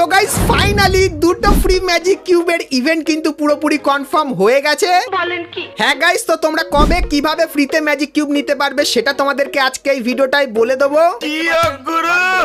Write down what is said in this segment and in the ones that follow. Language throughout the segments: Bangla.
তো গাইস ফাইনালি দুটো ফ্রি ম্যাজিক কিউবের ইভেন্ট কিন্তু পুরোপুরি কনফার্ম হয়ে গেছে। বলেন কি? হ্যাঁ গাইস তো তোমরা কবে কীভাবে ফ্রিতে ম্যাজিক কিউব নিতে পারবে সেটা তোমাদেরকে আজকে এই ভিডিওটাই বলে দেবো।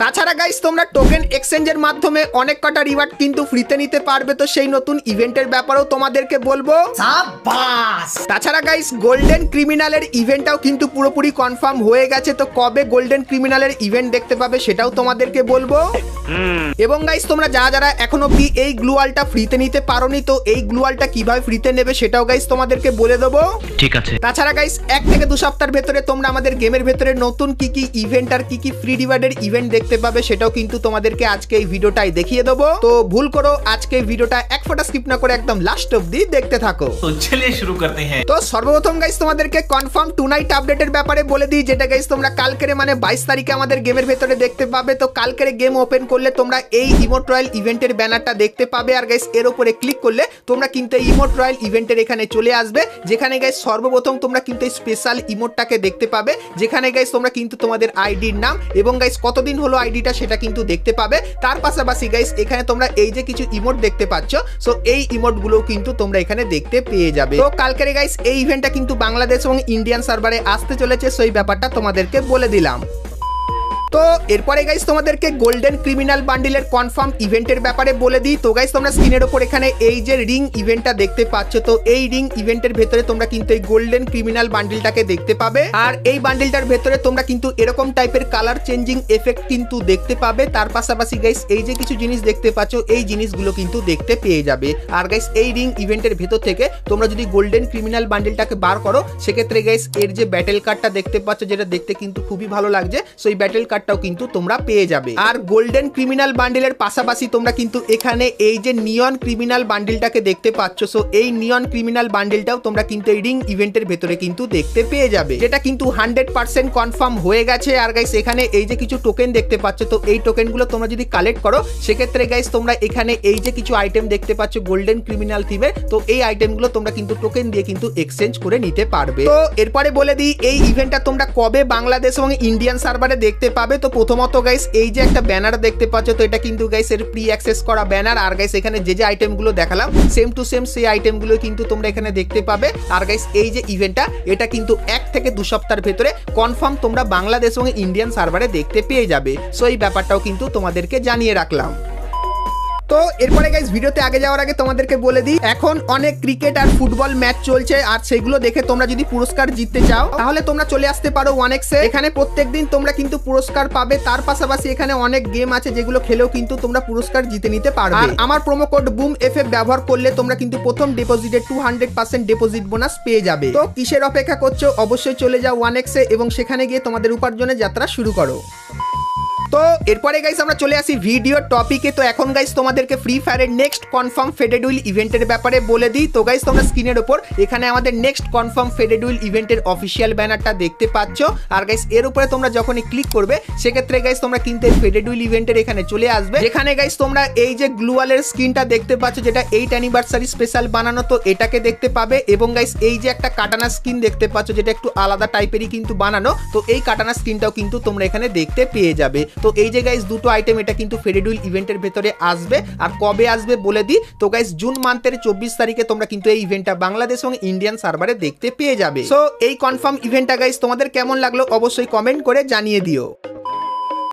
তাছাড়া গাইস তোমরা টোকেন এক্সচেঞ্জের মাধ্যমে অনেক কটা রিওয়ার্ড কিন্তু ফ্রিতে নিতে পারবে তো সেই নতুন ইভেন্টের ব্যাপারেও তোমাদেরকে বলব। তাছাড়া গাইস গোল্ডেন ক্রিমিনালের ইভেন্টটাও কিন্তু পুরোপুরি কনফার্ম হয়ে গেছে তো কবে গোল্ডেন ক্রিমিনালের ইভেন্ট দেখতে পাবে সেটাও তোমাদেরকে বলব। এবং গাইস তোমরা তোমরা যারা যারা এখন অব্দি এই গ্লুয়ালটা ফ্রিতে নিতে পারোনি তো এই গ্লুয়ালটা কীভাবে ফ্রিতে নেবে সেটাও গাইস তোমাদেরকে বলে দেবো। ঠিক আছে। তাছাড়া গাইস এক থেকে দু সপ্তাহের ভেতরে তোমরা আমাদের গেমের ভেতরে নতুন কি কি ইভেন্ট আর কি কি ফ্রি ডিভাইডের ইভেন্ট দেখতে পাবে সেটাও কিন্তু তোমাদেরকে আজকে এই ভিডিওটাই দেখিয়ে দেবো। তো ভুল করো আজকে এই ভিডিওটা এক ফোটা স্কিপ না করে একদম লাস্ট অব্দি দেখতে থাকো। তো চলে শুরু করতে হ্যাঁ। তো সর্বপ্রথম গাইস তোমাদেরকে কনফার্ম টু নাইট আপডেটের ব্যাপারে বলে দিই যেটা গাইস তোমরা কালকের মানে বাইশ তারিখে আমাদের গেমের ভেতরে দেখতে পাবে। তো কালকের গেম ওপেন করলে তোমরা এই ইমোট রয়্যাল ইভেন্টের ব্যানারটা দেখতে পাবে। আর গাইস এর উপরে ক্লিক করলে তোমরা কিন্তু এই ইমোট রয়্যাল ইভেন্টের এখানে চলে আসবে। যেখানে গাইস সর্বপ্রথম তোমরা কিন্তু এই স্পেশাল ইমোটটাকে দেখতে পাবে। যেখানে গাইস তোমরা কিন্তু তোমাদের আইডির নাম এবং গাইস কতদিন হলো আইডিটা সেটা কিন্তু দেখতে পাবে। তার পাশাপাশি গাইস এখানে তোমরা এই যে কিছু ইমোট দেখতে পাচ্ছ সো এই ইমোটগুলো কিন্তু তোমরা এখানে দেখতে পেয়ে যাবে। তো কালকের গাইস এই ইভেন্টটা কিন্তু বাংলাদেশ এবং ইন্ডিয়ান সার্ভারে আসতে চলেছে সেই ব্যাপারটা তোমাদেরকে বলে দিলাম। তো এরপরে গাইস তোমাদেরকে গোল্ডেন ক্রিমিনাল বান্ডিলের কনফার্ম ইভেন্টের ব্যাপারে বলে দিই। তো গাইস তোমরা স্ক্রিনের ওপর এখানে এই যে রিং ইভেন্টটা দেখতে পাচ্ছ, তো এই রিং ইভেন্টের ভেতরে তোমরা কিন্তু এই গোল্ডেন ক্রিমিনাল বান্ডিলটাকে দেখতে পাবে। আর এই বান্ডিলটার ভেতরে তোমরা কিন্তু এরকম টাইপের কালার চেঞ্জিং এফেক্ট কিন্তু দেখতে পাবে। তার পাশাপাশি গাইস এই যে কিছু জিনিস দেখতে পাচ্ছ, এই জিনিসগুলো কিন্তু দেখতে পেয়ে যাবে। আর গাইস এই রিং ইভেন্টের ভেতর থেকে তোমরা যদি গোল্ডেন ক্রিমিনাল বান্ডিলটাকে বার করো, সেক্ষেত্রে গাইস এর যে ব্যাটেল কার্ডটা দেখতে পাচ্ছ, যেটা দেখতে কিন্তু খুবই ভালো লাগছে সো এই ব্যাটেল কার্ডটাও কিন্তু তোমরা পেয়ে যাবে। আর গোল্ডেন ক্রিমিনাল বান্ডিলের পাশাপাশি তোমরা কিন্তু এখানে এই যে নিয়ন ক্রিমিনাল বান্ডিলটাকে দেখতে পাচ্ছ সো এই নিয়ন ক্রিমিনাল বান্ডিলটাও তোমরা কিন্তু এই রিং ইভেন্টের ভেতরে কিন্তু দেখতে পেয়ে যাবে। যেটা কিন্তু হান্ড্রেড পার্সেন্ট কনফার্ম হয়ে গেছে। আর গাইস এখানে এই যে কিছু টোকেন দেখতে পাচ্ছ, তো এই টোকেনগুলো তোমরা যদি কালেক্ট করো, সেক্ষেত্রে গাইস তোমরা এখানে এই যে কিছু আইটেম দেখতে পাচ্ছ গোল্ডেন ক্রিমিনাল থিমে তো এই আইটেমগুলো তোমরা কিন্তু টোকেন দিয়ে কিন্তু এক্সচেঞ্জ করে নিতে পারবে। তো এরপরে বলে দিই, এই ইভেন্টটা তোমরা কবে বাংলাদেশ এবং ইন্ডিয়ান সার্ভারে দেখতে পাবে? তো প্রথমত গাইস এই যে একটা ব্যানার দেখতে পাচ্ছ, তো এটা কিন্তু গাইস এর প্রি অ্যাক্সেস করা ব্যানার আর গাইস এখানে যে যে আইটেমগুলো দেখালাম সেম টু সেম সেই আইটেমগুলো কিন্তু তোমরা এখানে দেখতে পাবে। আর গাইস এই যে ইভেন্টটা এটা কিন্তু এক থেকে দু সপ্তাহের ভেতরে কনফার্ম তোমরা বাংলাদেশ এবং ইন্ডিয়ান সার্ভারে দেখতে পেয়ে যাবে। সো এই ব্যাপারটাও কিন্তু তোমাদেরকে জানিয়ে রাখলাম। তো এরপরে গাইজ ভিডিওতে আগে যাওয়ার আগে তোমাদেরকে বলে দিই, এখন অনেক ক্রিকেট আর ফুটবল ম্যাচ চলছে, আর সেগুলো দেখে তোমরা যদি পুরস্কার জিততে চাও, তাহলে তোমরা চলে আসতে পারো ওয়ানেক্সে এখানে প্রত্যেকদিন তোমরা কিন্তু পুরস্কার পাবে, তার পাশাপাশি এখানে অনেক গেম আছে যেগুলো খেলেও কিন্তু তোমরা পুরস্কার জিতে নিতে পারবে। আর আমার প্রোমো কোড বুম এফ ব্যবহার করলে তোমরা কিন্তু প্রথম ডিপোজিটে two hundred percent deposit bonus পেয়ে যাবে। তো কিসের অপেক্ষা করছ? অবশ্যই চলে যাও ওয়ানেক্সে এবং সেখানে গিয়ে তোমাদের উপার্জনের যাত্রা শুরু করো। তো এরপরে গাইস আমরা চলে আসি ভিডিও টপিকে তো এখন গাইস তোমাদেরকে ফ্রি ফায়ারের নেক্সট কনফার্ম ফেডেড উইল ইভেন্টের ব্যাপারে বলে দিই। তো গাইস তোমরা স্ক্রিনের ওপর এখানে আমাদের নেক্সট কনফার্ম ফেডেড উইল ইভেন্টের অফিসিয়াল ব্যানারটা দেখতে পাচ্ছ। আর গাইস এর উপরে তোমরা যখনই ক্লিক করবে, সেক্ষেত্রে গাইস তোমরা কিন্তু ফেডেড উইল ইভেন্টের এখানে চলে আসবে। যেখানে গাইস তোমরা এই যে গ্লুয়ালের স্ক্রিনটা দেখতে পাচ্ছ, যেটা এইট অ্যানিভার্সারি স্পেশাল বানানো, তো এটাকে দেখতে পাবে। এবং গাইস এই যে একটা কাটানা স্কিন দেখতে পাচ্ছ, যেটা একটু আলাদা টাইপেরই কিন্তু বানানো, তো এই কাটানা স্কিনটাও কিন্তু তোমরা এখানে দেখতে পেয়ে যাবে। তো এই যে গাইস দুটো আইটেম এটা কিন্তু ফেডেডুইল ইভেন্টের ভেতরে আসবে। আর কবে আসবে বলে দিই? তো গাইস জুন মান্থের চব্বিশ তারিখে তোমরা কিন্তু এই ইভেন্টটা বাংলাদেশ এবং ইন্ডিয়ান সার্ভারে দেখতে পেয়ে যাবে। সো এই কনফার্ম ইভেন্টটা গাইস তোমাদের কেমন লাগল অবশ্যই কমেন্ট করে জানিয়ে দিও।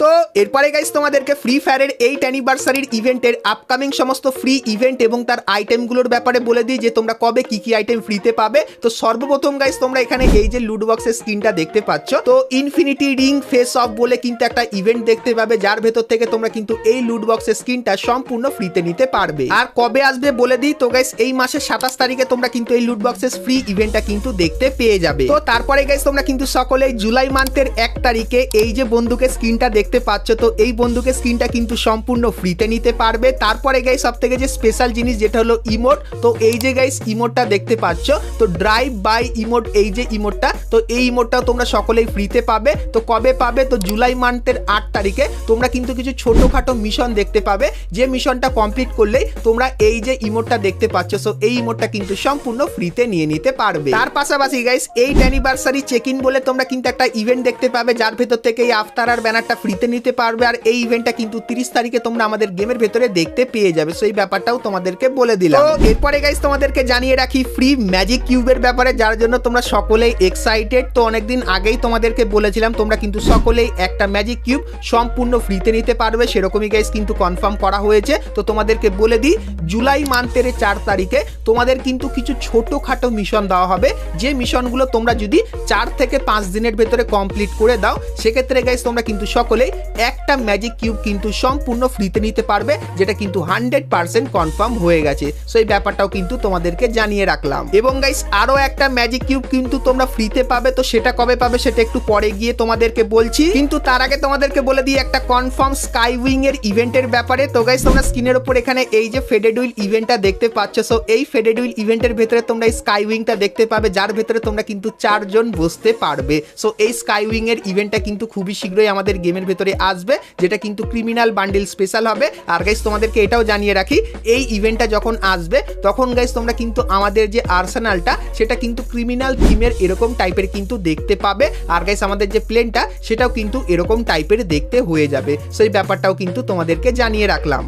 তো এরপরে গাইস তোমাদেরকে ফ্রি ফায়ারের এইট অ্যানিভার্সারির ইভেন্টের আপকামিং সমস্ত ফ্রি ইভেন্ট এবং তার আইটেমগুলোর ব্যাপারে বলে দিই যে তোমরা কবে কি কি আইটেম ফ্রিতে পাবে। তো সর্বপ্রথম গাইস তোমরা এখানে এই যে লুড বক্সের স্ক্রিনটা দেখতে পাচ্ছ। তো ইনফিনিটি রিং ফেস অফ বলে কিন্তু একটা ইভেন্ট দেখতে পাবে, যার ভেতর থেকে তোমরা কিন্তু এই লুড বক্সের স্ক্রিনটা সম্পূর্ণ ফ্রিতে নিতে পারবে। আর কবে আসবে বলে দিই, তো গাইস এই মাসের সাতাশ তারিখে তোমরা কিন্তু এই লুড বক্সের ফ্রি ইভেন্টটা কিন্তু দেখতে পেয়ে যাবে। তো তারপরে গাইস তোমরা কিন্তু সকলেই জুলাই মান্থের এক তারিখে এই যে বন্ধুকে স্ক্রিনটা দেখতে পাচ্ছ তো, এই বন্দুকের স্ক্রিনটা কিন্তু সম্পূর্ণ ফ্রিতে নিতে পারবে। তারপরে গাই সব থেকে যে স্পেশাল জিনিস যেটা হলো ইমোট তো এই যে গাইস ইমোটটা দেখতে পাচ্ছ, তো ড্রাইভ বাই ইমোট এই যে ইমোটটা তো এই ইমোটটাও তোমরা সকলেই ফ্রিতে পাবে। তো কবে পাবে? তো জুলাই মান্থের আট তারিখে তোমরা কিন্তু কিছু ছোটোখাটো মিশন দেখতে পাবে। যে মিশনটা কমপ্লিট করলেই তোমরা এই যে ইমোটটা দেখতে পাচ্ছ সো এই ইমোটটা কিন্তু সম্পূর্ণ ফ্রিতে নিয়ে নিতে পারবে। তার পাশাপাশি guys eight anniversary check in বলে তোমরা কিন্তু একটা ইভেন্ট দেখতে পাবে, যার ভেতর থেকে এই আফতার আর ব্যানারটা ফ্রিতে ফ্রিতে নিতে পারবে। আর এই ইভেন্টটা কিন্তু তিরিশ তারিখে তোমরা আমাদের গেমের ভেতরে দেখতে পেয়ে যাবে। সেই ব্যাপারটাও তোমাদেরকে বলে দিলাম। এরপরে গাইস তোমাদেরকে জানিয়ে রাখি ফ্রি ম্যাজিক কিউবের ব্যাপারে যার জন্য তোমরা সকলেই এক্সাইটেড তো অনেকদিন আগেই তোমাদেরকে বলেছিলাম তোমরা কিন্তু সকলেই একটা ম্যাজিক কিউব সম্পূর্ণ ফ্রিতে নিতে পারবে। সেরকমই গাইস কিন্তু কনফার্ম করা হয়েছে। তো তোমাদেরকে বলে দিই জুলাই মান্থের চার তারিখে তোমাদের কিন্তু কিছু ছোটোখাটো মিশন দেওয়া হবে। যে মিশনগুলো তোমরা যদি চার থেকে পাঁচ দিনের ভেতরে কমপ্লিট করে দাও সেক্ষেত্রে গাইস তোমরা কিন্তু সকলেই একটা ম্যাজিক কিউব কিন্তু সম্পূর্ণ ফ্রিতে নিতে পারবে, যেটা কিন্তু হান্ড্রেড পার্সেন্ট কনফার্ম হয়ে গেছে। সো এই ব্যাপারটাও কিন্তু তোমাদেরকে জানিয়ে রাখলাম। এবং গাইস আরও একটা ম্যাজিক কিউব কিন্তু তোমরা ফ্রিতে পাবে, তো সেটা কবে পাবে সেটা একটু পরে গিয়ে তোমাদেরকে বলছি। কিন্তু তার আগে তোমাদেরকে বলে দিই একটা কনফার্ম স্কাই উইং এর ইভেন্টের ব্যাপারে। তো গাইস তোমরা স্ক্রিনের উপর এখানে এই যে ফেডেড উইল ইভেন্টটা দেখতে পাচ্ছ। সো এই ফেডেড উইল ইভেন্টের ভেতরে তোমরা এই স্কাই উইংটা দেখতে পাবে, যার ভেতরে তোমরা কিন্তু চারজন বসতে পারবে। সো এই স্কাই উইং এর ইভেন্টটা কিন্তু খুবই শীঘ্রই আমাদের গেমের ভেতরে আসবে, যেটা কিন্তু ক্রিমিনাল বান্ডিল স্পেশাল হবে। আর গাইস তোমাদেরকে এটাও জানিয়ে রাখি, এই ইভেন্টটা যখন আসবে, তখন গাইস তোমরা কিন্তু আমাদের যে আর্সেনালটা সেটা কিন্তু ক্রিমিনাল থিমের এরকম টাইপের কিন্তু দেখতে পাবে। আর গাইস আমাদের যে প্লেনটা সেটাও কিন্তু এরকম টাইপের দেখতে হয়ে যাবে। সেই ব্যাপারটাও কিন্তু তোমাদেরকে জানিয়ে রাখলাম।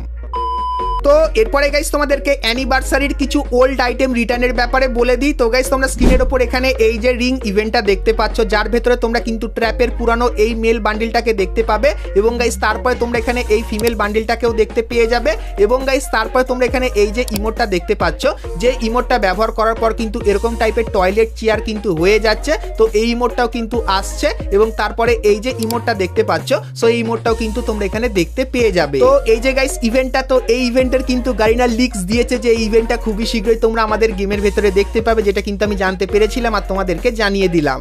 তো এরপরে গাইস তোমাদেরকে অ্যানিভার্সারির কিছু ওল্ড আইটেম রিটার্নের ব্যাপারে বলে দিই। তো গাইস তোমরা স্ক্রিনের ওপর এখানে এই যে রিং ইভেন্টটা দেখতে পাচ্ছ, যার ভেতরে তোমরা কিন্তু ট্র্যাপের পুরানো এই মেল বান্ডিলটাকে দেখতে পাবে এবং গাইস তারপরে তোমরা এখানে এই ফিমেল বান্ডিলটাকেও দেখতে পেয়ে যাবে এবং গাইস তারপরে তোমরা এখানে এই যে ইমোটটা দেখতে পাচ্ছ, যে ইমোটটা ব্যবহার করার পর কিন্তু এরকম টাইপের টয়লেট চেয়ার কিন্তু হয়ে যাচ্ছে। তো এই ইমোটটাও কিন্তু আসছে এবং তারপরে এই যে ইমোটটা দেখতে পাচ্ছ সো এই ইমোটটাও কিন্তু তোমরা এখানে দেখতে পেয়ে যাবে। তো এই যে গাইস ইভেন্টটা তো এই ইভেন্টের কিন্তু গারিনা লিক্স দিয়েছে যে ইভেন্টটা খুবই শীঘ্রই তোমরা আমাদের গেমের ভেতরে দেখতে পাবে, যেটা কিন্তু আমি জানতে পেরেছিলাম আর তোমাদেরকে জানিয়ে দিলাম।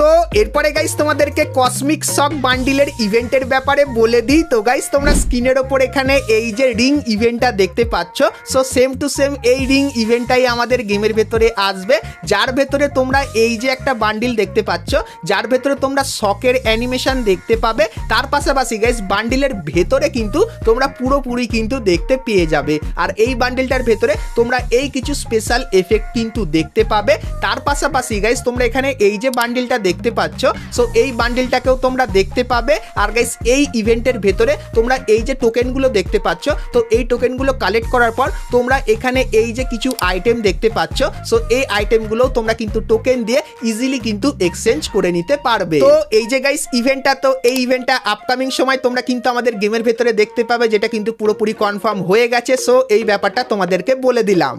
তো এরপরে গাইস তোমাদেরকে কসমিক শক বান্ডিলের ইভেন্টের ব্যাপারে বলে দিই। তো গাইস তোমরা স্ক্রিনের ওপর এখানে এই যে রিং ইভেন্টটা দেখতে পাচ্ছ। সো সেম টু সেম এই রিং ইভেন্টটাই আমাদের গেমের ভেতরে আসবে। যার ভেতরে তোমরা এই যে একটা বান্ডিল দেখতে পাচ্ছ, যার ভেতরে তোমরা শকের অ্যানিমেশন দেখতে পাবে। তার পাশাপাশি গাইস বান্ডিলের ভেতরে কিন্তু তোমরা পুরোপুরি কিন্তু দেখতে পেয়ে যাবে। আর এই বান্ডিলটার ভেতরে তোমরা এই কিছু স্পেশাল এফেক্ট কিন্তু দেখতে পাবে। তার পাশাপাশি গাইস তোমরা এখানে এই যে বান্ডিলটা দেখতে পাচ্ছ। সো এই বান্ডিলটাকেও তোমরা দেখতে পাবে। আর গাইস এই ইভেন্টের ভেতরে তোমরা এই যে টোকেনগুলো দেখতে পাচ্ছ, তো এই টোকেনগুলো কালেক্ট করার পর তোমরা এখানে এই যে কিছু আইটেম দেখতে পাচ্ছ। সো এই আইটেমগুলো তোমরা কিন্তু টোকেন দিয়ে ইজিলি কিন্তু এক্সচেঞ্জ করে নিতে পারবে। তো এই যে গাইস ইভেন্টটা তো এই ইভেন্টটা আপকামিং সময় তোমরা কিন্তু আমাদের গেমের ভেতরে দেখতে পাবে, যেটা কিন্তু পুরোপুরি কনফার্ম হয়ে গেছে। সো এই ব্যাপারটা তোমাদেরকে বলে দিলাম।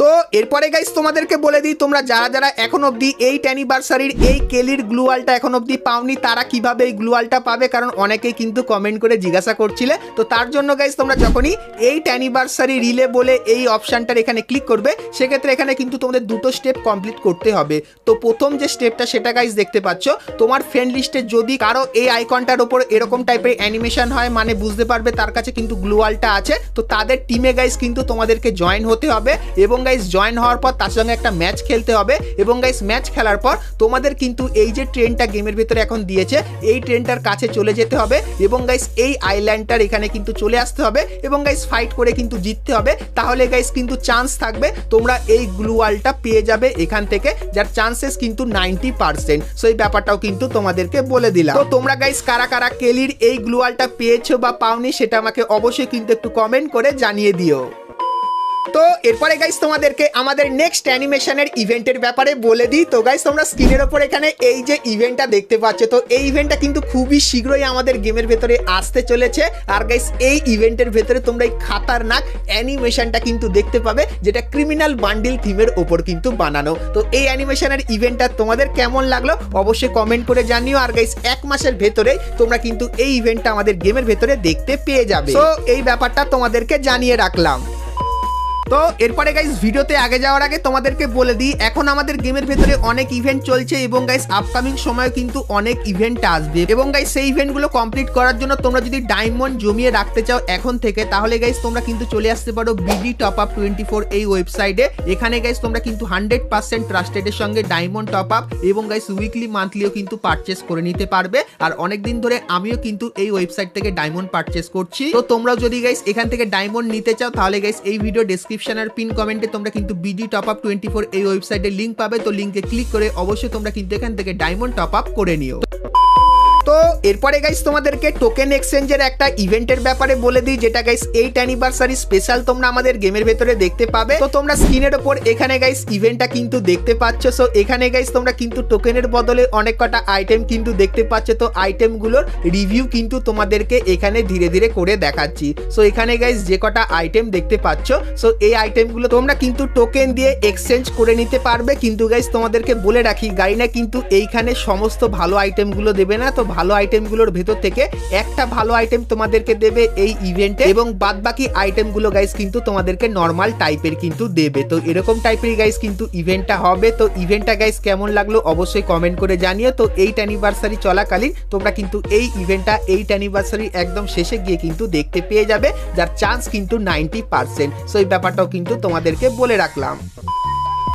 তো এরপরে গাইস তোমাদেরকে বলে দিই, তোমরা যারা যারা এখন অবধি এই অ্যানিভার্সারির এই কেলির গ্লুয়ালটা এখন অবধি পাওনি, তারা কীভাবে এই গ্লুয়ালটা পাবে? কারণ অনেকেই কিন্তু কমেন্ট করে জিজ্ঞাসা করছিলে। তো তার জন্য গাইস তোমরা যখনই এই অ্যানিভার্সারি রিলে বলে এই অপশানটার এখানে ক্লিক করবে, সেক্ষেত্রে এখানে কিন্তু তোমাদের দুটো স্টেপ কমপ্লিট করতে হবে। তো প্রথম যে স্টেপটা সেটা গাইস দেখতে পাচ্ছ। তোমার ফ্রেন্ড লিস্টে যদি কারও এই আইকনটার ওপর এরকম টাইপের অ্যানিমেশন হয় মানে বুঝতে পারবে তার কাছে কিন্তু গ্লুয়ালটা আছে। তো তাদের টিমে গাইস কিন্তু তোমাদেরকে জয়েন হতে হবে এবং গাইস জয়েন হওয়ার পর তার সঙ্গে একটা ম্যাচ খেলতে হবে। এবং গাইস ম্যাচ খেলার পর তোমাদের কিন্তু এই যে ট্রেনটা গেমের ভিতরে এখন দিয়েছে, এই ট্রেনটার কাছে চলে যেতে হবে। এবং গাইস এই আইল্যান্ডটার এখানে কিন্তু চলে আসতে হবে। এবং গাইস ফাইট করে কিন্তু জিততে হবে। তাহলে গাইস কিন্তু চান্স থাকবে, তোমরা এই গ্লুয়ালটা পেয়ে যাবে এখান থেকে, যার চান্সেস কিন্তু নাইনটি পার্সেন্ট সো এই ব্যাপারটাও কিন্তু তোমাদেরকে বলে দিলাম। তো তোমরা গাইস কারা কারা কেলির এই গ্লুয়ালটা পেয়েছ বা পাওনি, সেটা আমাকে অবশ্যই কিন্তু একটু কমেন্ট করে জানিয়ে দিও। তো এরপরে গাইস তোমাদেরকে আমাদের নেক্সট অ্যানিমেশনের ইভেন্টের ব্যাপারে বলে দিই। তো গাইস তোমরা স্ক্রিনের ওপর এখানে এই যে ইভেন্টটা দেখতে পাচ্ছ, তো এই ইভেন্টটা কিন্তু খুবই শীঘ্রই আমাদের গেমের ভেতরে আসতে চলেছে। আর গাইস এই ইভেন্টের ভেতরে তোমরা এই খাতারনাক অ্যানিমেশনটা কিন্তু দেখতে পাবে, যেটা ক্রিমিনাল বান্ডিল থিমের ওপর কিন্তু বানানো। তো এই অ্যানিমেশনের ইভেন্টটা তোমাদের কেমন লাগল, অবশ্যই কমেন্ট করে জানিও। আর গাইস এক মাসের ভেতরে তোমরা কিন্তু এই ইভেন্টটা আমাদের গেমের ভেতরে দেখতে পেয়ে যাবে। তো এই ব্যাপারটা তোমাদেরকে জানিয়ে রাখলাম। তো এরপরে গাইস ভিডিওতে আগে যাওয়ার আগে তোমাদেরকে বলে দিই, এখন আমাদের গেমের ভেতরে অনেক ইভেন্ট চলছে এবং গাইস আপকামিং সময় কিন্তু অনেক ইভেন্ট আসবে। এবং গাইস সেই ইভেন্টগুলো কমপ্লিট করার জন্য তোমরা যদি ডায়মন্ড জমিয়ে রাখতে চাও এখন থেকে, তাহলে গাইস তোমরা কিন্তু চলে আসতে পারো BD top up twenty four এই ওয়েবসাইটে এখানে গাইস তোমরা কিন্তু হান্ড্রেড পার্সেন্ট ট্রাস্টেডের সঙ্গে ডায়মন্ড টপ আপ এবং গাইস উইকলি মান্থলিও কিন্তু পারচেস করে নিতে পারবে। আর অনেক দিন ধরে আমিও কিন্তু এই ওয়েবসাইট থেকে ডায়মন্ড পারচেস করছি। তো তোমরাও যদি গাইস এখান থেকে ডায়মন্ড নিতে চাও, তাহলে গাইস এই ভিডিও ডেসক্রিপশন আর পিন কমেন্টে তোমরা কিন্তু BD top up twenty four এই ওয়েবসাইটের লিঙ্ক পাবে। তো লিঙ্কে ক্লিক করে অবশ্যই তোমরা কিন্তু এখান থেকে ডায়মন্ড টপ আপ করে নিও। তো এরপরে গাইস তোমাদেরকে টোকেন এক্সচেঞ্জের একটা ইভেন্টের ব্যাপারে বলে দিই, যেটা গাইস এইট অ্যানিভার্সারি স্পেশাল তোমরা আমাদের গেমের ভেতরে দেখতে পাবে। তো তোমরা স্ক্রিনের ওপর এখানে গাইস ইভেন্টটা কিন্তু দেখতে পাচ্ছ। সো এখানে গাইস তোমরা কিন্তু টোকেনের বদলে অনেক কটা আইটেম কিন্তু দেখতে পাচ্ছ। তো আইটেমগুলোর রিভিউ কিন্তু তোমাদেরকে এখানে ধীরে ধীরে করে দেখাচ্ছি। সো এখানে গাইস যে কটা আইটেম দেখতে পাচ্ছ সো এই আইটেমগুলো তোমরা কিন্তু টোকেন দিয়ে এক্সচেঞ্জ করে নিতে পারবে। কিন্তু গাইস তোমাদেরকে বলে রাখি গাড়িনা কিন্তু এইখানে সমস্ত ভালো আইটেমগুলো দেবে না। তো ভালো আইটেমগুলোর ভেতর থেকে একটা ভালো আইটেম তোমাদেরকে দেবে এই ইভেন্টে এবং বাদ বাকি আইটেমগুলো গাইস কিন্তু তোমাদেরকে নর্মাল টাইপের কিন্তু দেবে। তো এরকম টাইপের গাইস কিন্তু ইভেন্টটা হবে। তো ইভেন্টটা গাইস কেমন লাগল অবশ্যই কমেন্ট করে জানিও। তো এইট অ্যানিভার্সারি চলাকালীন তোমরা কিন্তু এই ইভেন্টটা এইট অ্যানিভার্সারি একদম শেষে গিয়ে কিন্তু দেখতে পেয়ে যাবে। যার চান্স কিন্তু নাইনটি পার্সেন্ট সো এই ব্যাপারটাও কিন্তু তোমাদেরকে বলে রাখলাম।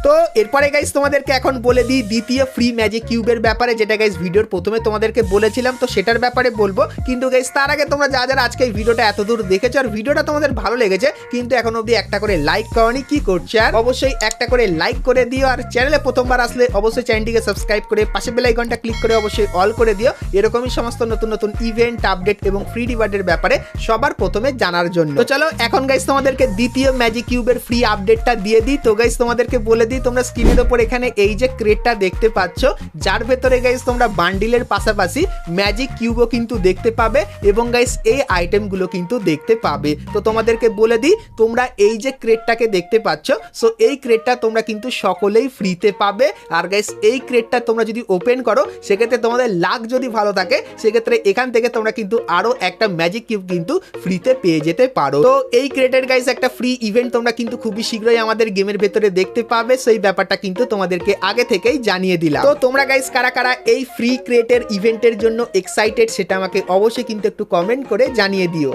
তো এরপরে গাইস তোমাদেরকে এখন বলে দিই দ্বিতীয় ফ্রি ম্যাজিক কিউবের ব্যাপারে, যেটা গাইস ভিডিওর প্রথমে তোমাদেরকে বলেছিলাম, তো সেটার ব্যাপারে বলব। কিন্তু গাইস তার আগে তোমরা যা যারা আজকে ভিডিওটা এত দূর দেখেছ আর ভিডিওটা তোমাদের ভালো লেগেছে, কিন্তু এখন অবধি একটা করে লাইক করনি, কি করছে আর? অবশ্যই একটা করে লাইক করে দিও আর চ্যানেলে প্রথমবার আসলে অবশ্যই চ্যানেলটিকে সাবস্ক্রাইব করে পাশে বেল আইকনটা ক্লিক করে অবশ্যই অল করে দিও। এরকমই সমস্ত নতুন নতুন ইভেন্ট আপডেট এবং ফ্রি রিওয়ার্ডের ব্যাপারে সবার প্রথমে জানার জন্য। তো চলো, এখন গাইস তোমাদেরকে দ্বিতীয় ম্যাজিক কিউবের ফ্রি আপডেটটা দিয়ে দিই। তো গাইস তোমাদেরকে বলে দিই তোমরা স্ক্রিনের ওপর এখানে এই যে ক্রেটটা দেখতে পাচ্ছ, যার ভেতরে গাইস তোমরা বান্ডিলের পাশাপাশি ম্যাজিক কিউবও কিন্তু দেখতে পাবে এবং গাইস এই আইটেমগুলো কিন্তু দেখতে পাবে। তো তোমাদেরকে বলে দিই, তোমরা এই যে ক্রেটটাকে দেখতে পাচ্ছ সো এই ক্রেটটা তোমরা কিন্তু সকলেই ফ্রিতে পাবে। আর গাইস এই ক্রেটটা তোমরা যদি ওপেন করো, সেক্ষেত্রে তোমাদের লাক যদি ভালো থাকে, সেক্ষেত্রে এখান থেকে তোমরা কিন্তু আরও একটা ম্যাজিক কিউব কিন্তু ফ্রিতে পেয়ে যেতে পারো। তো এই ক্রেটের গাইস একটা ফ্রি ইভেন্ট তোমরা কিন্তু খুবই শীঘ্রই আমাদের গেমের ভেতরে দেখতে পাবে। সেই ব্যাপারটা কিন্তু তোমাদেরকে আগে থেকেই জানিয়ে দিলাম। তো তোমরা গাইস কারা কারা এই ফ্রি ক্রিয়েটের ইভেন্টের জন্য এক্সাইটেড সেটা আমাকে অবশ্যই কিন্তু একটু কমেন্ট করে জানিয়ে দিও।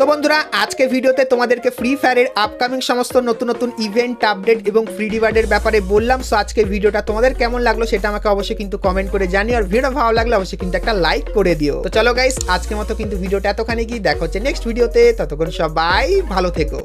তো বন্ধুরা, আজকে ভিডিওতে তোমাদেরকে ফ্রি ফায়ারের আপকামিং সমস্ত নতুন নতুন ইভেন্ট আপডেট এবং ফ্রি রিওয়ার্ডের ব্যাপারে বললাম। সো আজকে ভিডিওটা তোমাদের কেমন লাগল সেটা আমাকে অবশ্যই কিন্তু কমেন্ট করে জানিও। আর ভিডিও ভালো লাগলে অবশ্যই কিন্তু একটা লাইক করে দিও। তো চলো গাইস আজকের মতো কিন্তু ভিডিওটা এতখানি কি দেখো হচ্ছে নেক্সট ভিডিওতে ততক্ষণ সবাই ভালো থেকো।